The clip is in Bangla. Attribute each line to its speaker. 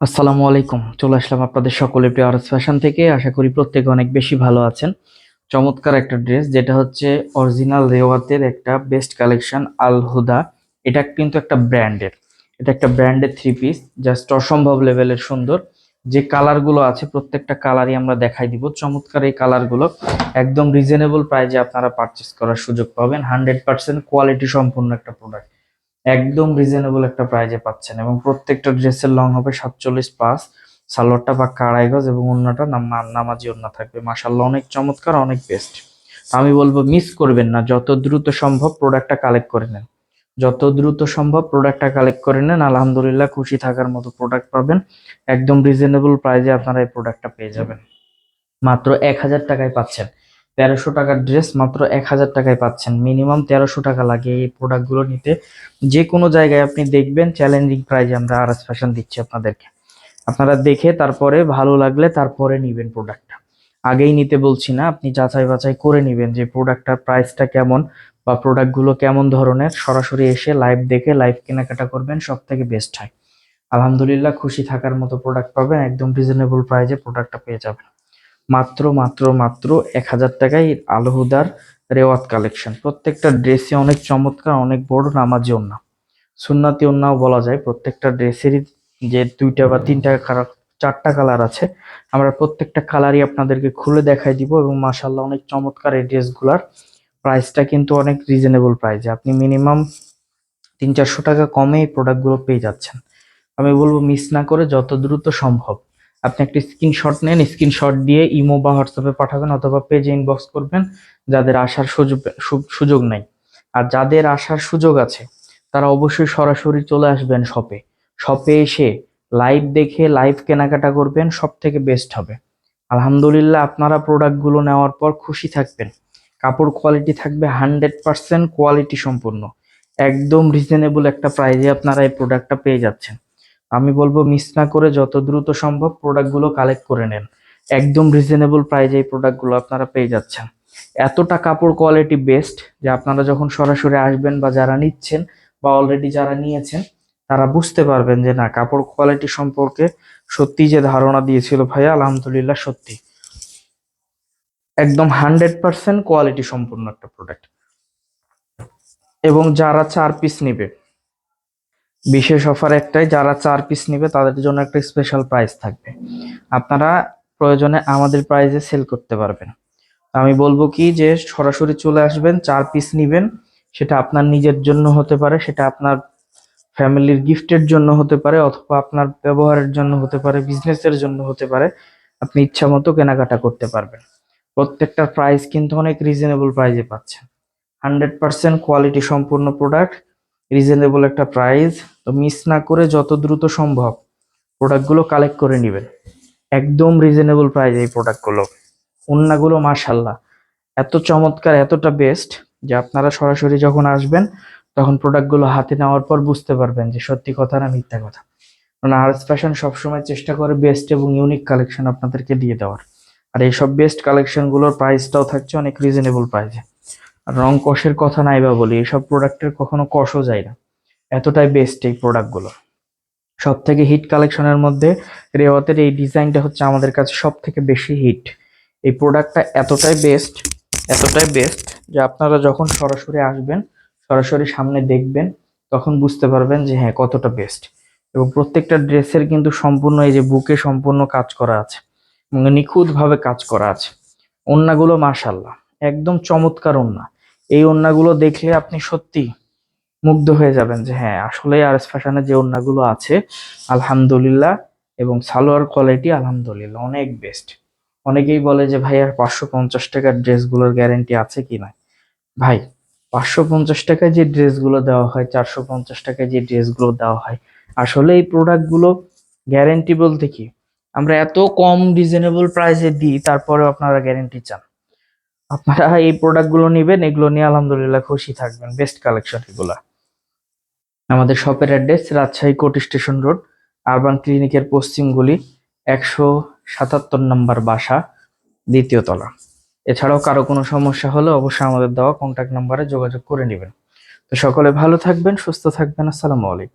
Speaker 1: আসসালামু আলাইকুম। চলে আসলাম আপনাদের সকলের প্রিয় ফ্যাশন থেকে। আশা করি প্রত্যেকে অনেক বেশি ভালো আছেন। চমৎকার একটা ড্রেস, যেটা হচ্ছে অরিজিনাল রেওয়াতের একটা বেস্ট কালেকশন আল হুদা। এটা কিন্তু একটা ব্র্যান্ডের। এটা একটা ব্র্যান্ডের থ্রি পিস জাস্ট অসম্ভব লেভেলের সুন্দর। যে কালারগুলো আছে, প্রত্যেকটা কালারই আমরা দেখাই দিব। চমৎকার এই কালারগুলো একদম রিজনেবল প্রাইজে আপনারা পারচেস করার সুযোগ পাবেন। হান্ড্রেড পার্সেন্ট কোয়ালিটি সম্পূর্ণ একটা প্রোডাক্ট একদম রিজনেবল একটা প্রাইজে পাচ্ছেন এবং প্রত্যেকটা ড্রেসের লং হবে সাতচল্লিশ পাঁচ সালোয়ারটা বা কাড়াই গজ এবং অন্যটা নাম নামাজি অন্য থাকবে। মাসাল্লাহ অনেক চমৎকার, অনেক বেস্ট আমি বলব মিস করবেন না। যত দ্রুত সম্ভব প্রোডাক্টটা কালেক্ট করে নেন। যত দ্রুত সম্ভব প্রোডাক্টটা কালেক্ট করে নেন, আলহামদুলিল্লাহ খুশি থাকার মতো প্রোডাক্ট পাবেন। একদম রিজনেবল প্রাইজে আপনারা এই প্রোডাক্টটা পেয়ে যাবেন। মাত্র এক হাজার টাকায় পাচ্ছেন। তেরোশো টাকার ড্রেস মাত্র এক হাজার টাকায় পাচ্ছেন। মিনিমাম তেরোশো টাকা লাগে এই প্রোডাক্টগুলো নিতে। যে কোনো জায়গায় আপনি দেখবেন চ্যালেঞ্জিং প্রাইজে আমরা আরএস ফ্যাশন দিচ্ছি আপনাদেরকে। আপনারা দেখে তারপরে ভালো লাগলে তারপরে নিবেন প্রোডাক্টটা আগেই নিতে বলছি না, আপনি যাচাই বাছাই করে নিবেন যে প্রোডাক্টটার প্রাইসটা কেমন বা প্রোডাক্টগুলো কেমন ধরনের। সরাসরি এসে লাইভ দেখে লাইভ কেনাকাটা করবেন সব থেকে বেস্ট হয়। আলহামদুলিল্লাহ, খুশি থাকার মতো প্রোডাক্ট পাবেন, একদম রিজনেবল প্রাইজে প্রোডাক্টটা পেয়ে যাবেন। মাত্র মাত্র মাত্র এক হাজার টাকায় আলহুদার রেওয়াত কালেকশন। প্রত্যেকটা ড্রেসে অনেক চমৎকার, অনেক বড় নামাজি ওন্না সুন্নাতি ওন্নাও বলা যায়, প্রত্যেকটা ড্রেসেরই যে দুইটা বা তিনটা চারটা কালার আছে, আমরা প্রত্যেকটা কালারই আপনাদেরকে খুলে দেখাই দিব এবং মাসাল্লাহ অনেক চমৎকার এই ড্রেসগুলার প্রাইসটা কিন্তু অনেক রিজনেবল প্রাইসে। আপনি মিনিমাম তিন চারশো টাকা কমে এই প্রোডাক্টগুলো পেয়ে যাচ্ছেন। আমি বলব, মিস না করে যত দ্রুত সম্ভব। আপনি একটা স্ক্রিনশট নেন স্ক্রিনশট দিয়ে ইমো বা হোয়াটসঅ্যাপে পাঠাবেন অথবা পেজে ইনবক্স করবেন, যাদের আসার সুযোগ সুযোগ নাই। আর যাদের আসার সুযোগ আছে, তারা অবশ্যই সরাসরি চলে আসবেন শপে শপে এসে লাইভ দেখে লাইভ কেনাকাটা করবেন, সব থেকে বেস্ট হবে। আলহামদুলিল্লাহ, আপনারা প্রোডাক্টগুলো নেওয়ার পর খুশি থাকবেন। কাপড় কোয়ালিটি থাকবে হান্ড্রেড পার্সেন্ট কোয়ালিটি সম্পূর্ণ। একদম রিজনেবল একটা প্রাইজে আপনারা এই প্রোডাক্টটা পেয়ে যাচ্ছেন। আমি বলব মিস না করে যত দ্রুত সম্ভব প্রোডাক্টগুলো কালেক্ট করে নেন। একদম রিজনেবল প্রাইজে এই প্রোডাক্টগুলো আপনারা পেয়ে যাচ্ছেন। এতটা কাপড় কোয়ালিটি বেস্ট যে আপনারা যখন সরাসরি আসবেন বা যারা নিচ্ছেন বা অলরেডি যারা নিয়েছেন, তারা বুঝতে পারবেন যে না, কাপড় কোয়ালিটি সম্পর্কে সত্যি যে ধারণা দিয়েছিল ভাইয়া, আলহামদুলিল্লাহ সত্যি। একদম হান্ড্রেড পার্সেন্ট কোয়ালিটি সম্পূর্ণ একটা প্রোডাক্ট এবং যারা চার পিস নেবে বিশেষ অফার একটাই, যারা চার পিস নেবে তাদের জন্য একটা স্পেশাল প্রাইস থাকবে। আপনারা প্রয়োজনে আমাদের প্রাইসে সেল করতে পারবেন। আমি বলব কি যে, সরাসরি চলে আসবেন, চার পিস নেবেন, সেটা আপনার নিজের জন্য হতে পারে, সেটা আপনার ফ্যামিলির গিফটের জন্য হতে পারে, অথবা আপনার ব্যবহারের জন্য হতে পারে বিজনেসের জন্য হতে পারে, আপনি ইচ্ছা মতো কেনাকাটা করতে পারবেন। প্রত্যেকটার প্রাইস কিন্তু অনেক রিজনেবল প্রাইসে পাচ্ছেন। হান্ড্রেড পার্সেন্ট কোয়ালিটি সম্পূর্ণ প্রোডাক্ট রিজনেবল একটা প্রাইস তো মিস না করে যত দ্রুত সম্ভব প্রোডাক্টগুলো কালেক্ট করে নেবেন। একদম রিজনেবল প্রাইস এই প্রোডাক্টগুলো ওন্নাগুলো মার্শাল্লাহ এত চমৎকার, এতটা বেস্ট যে আপনারা সরাসরি যখন আসবেন, তখন প্রোডাক্টগুলো হাতে নেওয়ার পর বুঝতে পারবেন যে সত্যি কথা না মিথ্যা কথা। কারণ আর্টস ফ্যাশন সবসময় চেষ্টা করে বেস্ট এবং ইউনিক কালেকশন আপনাদেরকে দিয়ে দেওয়ার। আর এইসব বেস্ট কালেকশনগুলোর প্রাইসটাও থাকছে অনেক রিজনেবল প্রাইসে রং কষের কথা নাই বা বলি এইসব প্রোডাক্টের কখনো কষও যায় না। এতটাই বেস্ট এই প্রোডাক্টগুলো সব থেকে হিট কালেকশনের মধ্যে রেওয়াতের এই ডিজাইনটা হচ্ছে আমাদের কাছে সব থেকে বেশি হিট এই প্রোডাক্টটা এতটাই বেস্ট এতটাই বেস্ট যে আপনারা যখন সরাসরি আসবেন, সরাসরি সামনে দেখবেন, তখন বুঝতে পারবেন যে হ্যাঁ কতটা বেস্ট এবং প্রত্যেকটা ড্রেসের কিন্তু সম্পূর্ণ এই যে বুকে সম্পূর্ণ কাজ করা আছে নিখুঁতভাবে কাজ করা আছে। ওন্নাগুলো মাশাল্লাহ একদম চমৎকার ওন্না। এই ওন্নাগুলো দেখলে আপনি সত্যি মুগ্ধ হয়ে যাবেন যে হ্যাঁ আসলে আর এস ফ্যাশনের যে ওন্নাগুলো আছে, আলহামদুলিল্লাহ এবং সালোয়ার কোয়ালিটি আলহামদুলিল্লাহ অনেক বেস্ট অনেকেই বলে যে ভাই, আর পাঁচশো পঞ্চাশ টাকার ড্রেসগুলোর গ্যারেন্টি আছে কি না? ভাই, পাঁচশো পঞ্চাশ টাকায় যে ড্রেসগুলো দেওয়া হয়, চারশো পঞ্চাশ টাকায় যে ড্রেসগুলো দেওয়া হয়, আসলে এই প্রোডাক্টগুলো গ্যারেন্টি বলতে কি? আমরা এত কম রিজনেবল প্রাইসে দিই, তারপরেও আপনারা গ্যারেন্টি চান। আপনারা এই প্রোডাক্টগুলো নেবেন, এগুলো নিয়ে আলহামদুলিল্লাহ খুশি থাকবেন। বেস্ট কালেকশন এগুলা। আমাদের শপের address Rajshahi court station road urban ক্লিনিকের পশ্চিম গলি, একশো সাতাত্তর নম্বর বাসা, দ্বিতীয় তলা। এছাড়াও কারও কোনো সমস্যা হলে অবশ্যই আমাদের দেওয়া কন্ট্যাক্ট নাম্বারে যোগাযোগ করে নেবেন। তো সকলে ভালো থাকবেন, সুস্থ থাকবেন, আসসালামু আলাইকুম।